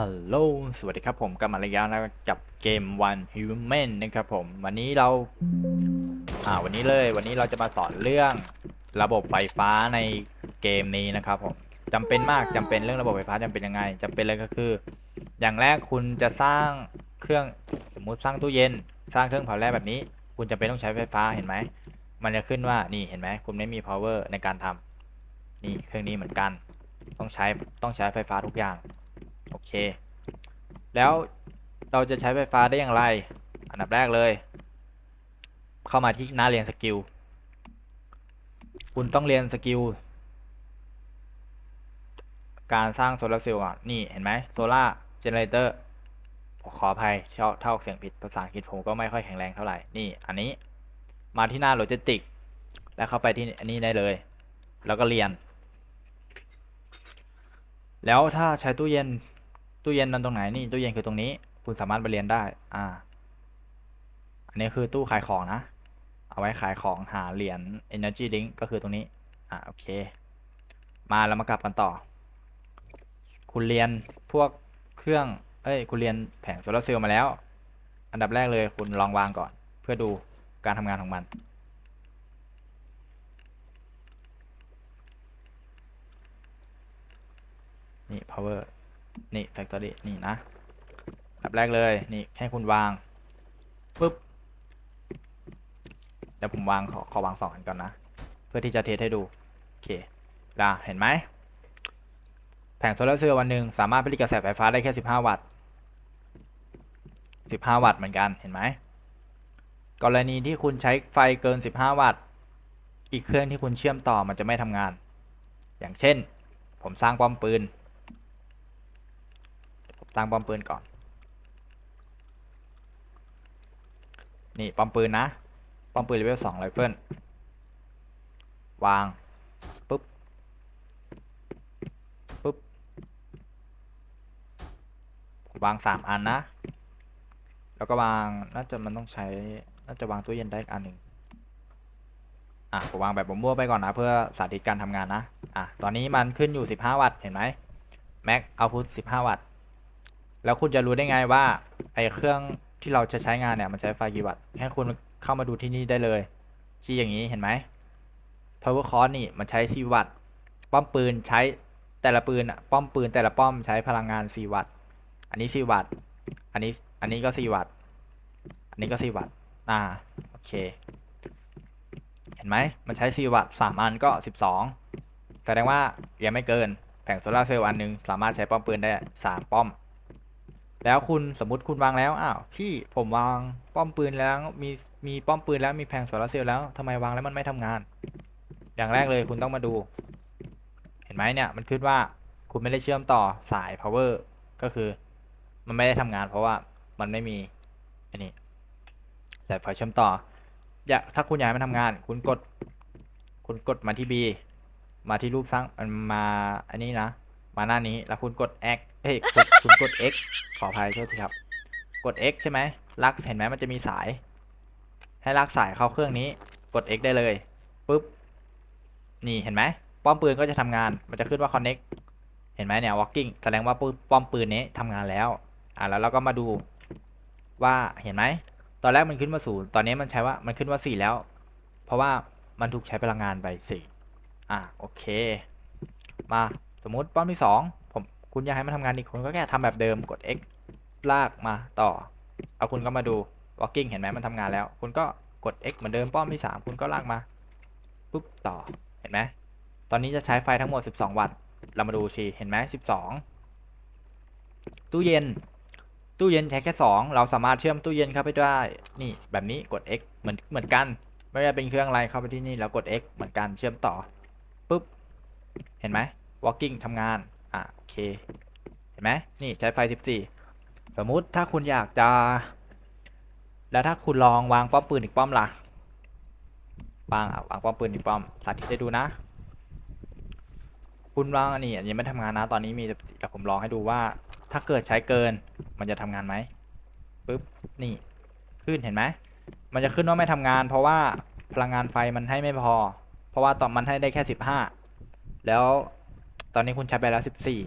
ฮัลโหล สวัสดีครับผมกลับมาระยะนะกับเกม One Human นะครับผม วันนี้เรา อ่า วันนี้เลย วันนี้เราจะมาสอนเรื่องระบบไฟฟ้าในเกมนี้นะครับผมจำเป็นมากจำเป็นเรื่องระบบไฟฟ้าจำเป็นยังไงจำเป็นเลยก็คือ อย่างแรกคุณจะสร้างเครื่อง สมมุติสร้างตู้เย็น สร้างเครื่องเผาแร่แบบนี้ คุณจะเป็นต้องใช้ไฟฟ้าเห็นไหม มันจะขึ้นว่า นี่เห็นไหม คุณไม่มี power ในการทำนี่เครื่องนี้เหมือนกัน ต้องใช้ ต้องใช้ไฟฟ้าทุกอย่าง เค แล้วเราจะใช้ไฟฟ้าได้อย่างไร อันดับแรกเลย เข้ามาที่หน้าเรียนสกิล คุณต้องเรียนสกิล การสร้างโซลาร์เซลล์ก่อนนี่เห็นไหมโซลาร์เจเนเรเตอร์ขออภัยเท่าเท่าเสียงผิดภาษาอังกฤษผมก็ไม่ค่อยแข็งแรงเท่าไหร่ นี่ อันนี้มาที่หน้าโลจิสติก แล้วเข้าไปที่อันนี้ได้เลย แล้วก็เรียน แล้วถ้าใช้ตู้เย็น ตู้เย็นนั้นตรงไหนนี่ตู้เย็นคือตรงนี้ คุณสามารถไปเรียนได้ อ่า อันนี้คือตู้ขายของนะ เอาไว้ขายของหาเหรียญ energy drink ก็คือตรงนี้ อ่าโอเค มาแล้วมากลับกันต่อ คุณเรียนพวกเครื่อง เอ้ย คุณเรียนแผงโซลาร์เซลล์มาแล้ว อันดับแรกเลยคุณลองวางก่อน เพื่อดูการทำงานของมันนี่ power นี่ factory นี่นะอันดับแรกเลย นี่ให้คุณวางปุ๊บเดี๋ยวผมวางขอขอวางสองอันก่อนนะ เพื่อที่จะเทสให้ดู โอเคลาเห็นไหม แผงโซลาร์เซลล์วันหนึ่งสามารถผลิตกระแสไฟฟ้าได้แค่15วัตต์15วัตต์เหมือนกันเห็นไหม กรณีที่คุณใช้ไฟเกิน15วัตต์ อีกเครื่องที่คุณเชื่อมต่อมันจะไม่ทำงาน อย่างเช่น ผมสร้างป้อมปืน ผมสร้างป้อมปืนก่อน นี่ป้อมปืนนะ ป้อมปืนเลเวลสองไรเฟิลวาง ปุ๊บ ปุ๊บ วางสามอันนะ แล้วก็วาง น่าจะมันต้องใช้ น่าจะวางตู้เย็นได้อีกอันหนึ่งอะผมวางแบบผมมั่วไปก่อนนะ เพื่อสาธิตการทำงานนะ อะ ตอนนี้มันขึ้นอยู่ 15 วัตต์ เห็นไหม Max Output 15 วัตต์ แล้วคุณจะรู้ได้ไงว่าไอ้เครื่องที่เราจะใช้งานเนี่ยมันใช้ไฟกี่วัตต์ให้คุณเข้ามาดูที่นี่ได้เลยชี้อย่างนี้เห็นไหม power cost นี่มันใช้4วัตต์ป้อมปืนใช้แต่ละปืนอะป้อมปืนแต่ละป้อมใช้พลังงาน4วัตต์อันนี้4วัตต์อันนี้อันนี้ก็4วัตต์อันนี้ก็4วัตต์อ่าโอเค เห็นไหมมันใช้4วัตต์3อันก็ 12แสดงว่ายังไม่เกินแผงโซลาร์เซลล์อันหนึงสามารถใช้ป้อมปืนได้ 3 ป้อม แล้วคุณสมมติคุณวางแล้วอ้าวพี่ผมวางป้อมปืนแล้วมีมีป้อมปืนแล้วมีแผงโซลาร์เซลล์แล้วทำไมวางแล้วมันไม่ทำงาน อย่างแรกเลยคุณต้องมาดู เห็นไหมเนี่ยมันขึ้นว่าคุณไม่ได้เชื่อมต่อสาย power ก็คือ มันไม่ได้ทำงาน เพราะว่ามันไม่มีอันนี้แต่พอเชื่อมต่ออยากถ้าคุณอยากให้มันทำงาน คุณกด คุณกดมาที่ B มาที่รูปสร้างมันมาอันนี้นะ มาหน้านี้แล้วคุณกด X เอ้ยคุณคุณกด X ขออภัยโทษทีครับ กด X ใช่ไหมลักเห็นไหมมันจะมีสาย ให้ลากสายเข้าเครื่องนี้ กด X ได้เลยปุ๊บนี่เห็นไหมป้อมปืนก็จะทำงาน มันจะขึ้นว่า connect เห็นไหมเนี่ย walking แสดงว่าป้อมปืนนี้ทำงานแล้ว อ่าแล้วเราก็มาดูว่าเห็นไหมตอนแรกมันขึ้นมาศูนย์ตอนนี้มันใช้ว่ามันขึ้นว่าสี่แล้ว เพราะว่ามันถูกใช้พลังงานไปสี่อ่าโอเค มา สมมติป้อมที่สองผมคุณอยากให้มันทำงานอีกคุณก็แค่ทำแบบเดิมกด x ลากมาต่อ เอาคุณก็มาดู walking เห็นไหมมันทำงานแล้ว คุณก็กด x เหมือนเดิมป้อมที่สามคุณก็ลากมาปุ๊บต่อเห็นไหมตอนนี้จะใช้ไฟทั้งหมด 12 วัตต์เรามาดูชีเห็นไหม12 ตู้เย็น ตู้เย็นใช้แค่สองเราสามารถเชื่อมตู้เย็นเข้าไปได้ นี่แบบนี้กด x เหมือนเหมือนกัน ไม่ว่าเป็นเครื่องอะไรเข้าไปที่นี่แล้วกด x เหมือนกันเชื่อมต่อปุ๊บเห็นไหม walking ทำงาน อะโอเค เห็นไหมนี่ใช้ไฟ14 สมมุติถ้าคุณอยากจะ แล้วถ้าคุณลองวางป้อมปืนอีกป้อมล่ะวางอะวางป้อมปืนอีกป้อมสาธิตให้ดูนะ คุณวางอันนี้อันนี้ไม่ทำงานนะ ตอนนี้มีแต่ผมลองให้ดูว่า ถ้าเกิดใช้เกิน มันจะทำงานไหมปุ๊บนี่ขึ้นเห็นไหมมันจะขึ้นว่าไม่ทำงาน เพราะว่าพลังงานไฟมันให้ไม่พอ เพราะว่าตอนมันให้ได้แค่สิบห้าแล้ว ตอนนี้คุณใช้ไปแล้วสิบสี่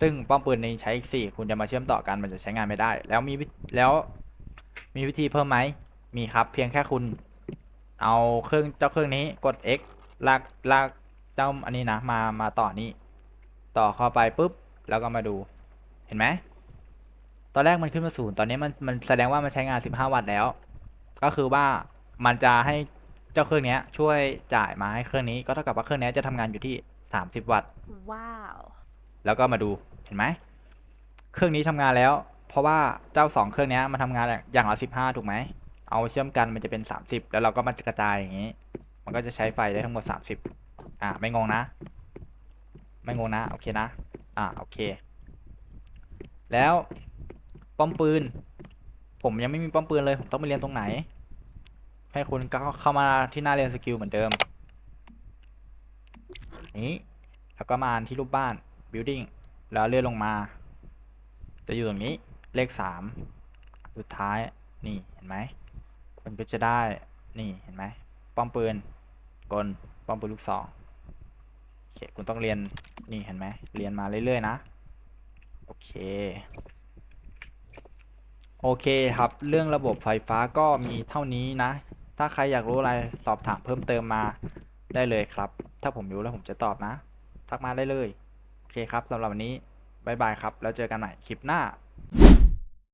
ซึ่งป้อมปืนนี้ใช้อีกสี่คุณจะมาเชื่อมต่อกันมันจะใช้งานไม่ได้ แล้วมีแล้วมีวิธีเพิ่มไหมมีครับ เพียงแค่คุณ เอาเครื่องเจ้าเครื่องนี้กด X ลากลากเจ้าอันนี้นะมามาต่อนี้ต่อเข้าไปปุ๊บ แล้วก็มาดูเห็นไหมตอนแรกมันขึ้นมาศูนย์ตอนนี้มันมันแสดงว่ามันใช้งาน 15 วัตต์แล้ว ก็คือว่ามันจะให้เจ้าเครื่องนี้ช่วยจ่ายมาให้เครื่องนี้ก็เท่ากับว่าเครื่องนี้จะทำงานอยู่ที่ 30วัตต์ Wow. แล้วก็มาดูเห็นไหม เครื่องนี้ทำงานแล้ว เพราะว่าเจ้าสองเครื่องเนี้ยมันทำงานอย่างละ15ถูกไหม เอาเชื่อมกันมันจะเป็น30แล้วเราก็มากระจายอย่างนี้ มันก็จะใช้ไฟได้ทั้งหมด30อ่าไม่งงนะ ไม่งงนะ โอเคนะ อ่าโอเค แล้วป้อมปืน ผมยังไม่มีป้อมปืนเลย ผมต้องไปเรียนตรงไหน ให้คุณก็เข้ามาที่หน้าเรียนสกิลเหมือนเดิม นี้ แล้วก็มาที่รูปบ้าน building แล้วเลื่อนลงมา จะอยู่ตรงนี้เลขสามสุดท้ายนี่เห็นไหมคุณก็จะได้นี่เห็นไหมป้อมปืนกลป้อมปืนลูกซองโอเคคุณต้องเรียนนี่เห็นไหมเรียนมาเรื่อยๆนะโอเคโอเคครับ เรื่องระบบไฟฟ้าก็มีเท่านี้นะ ถ้าใครอยากรู้อะไรสอบถามเพิ่มเติมมาได้เลยครับ ถ้าผมรู้แล้วผมจะตอบนะ ทักมาได้เลย โอเคครับสำหรับวันนี้บายบายครับ แล้วเจอกันใหม่คลิปหน้า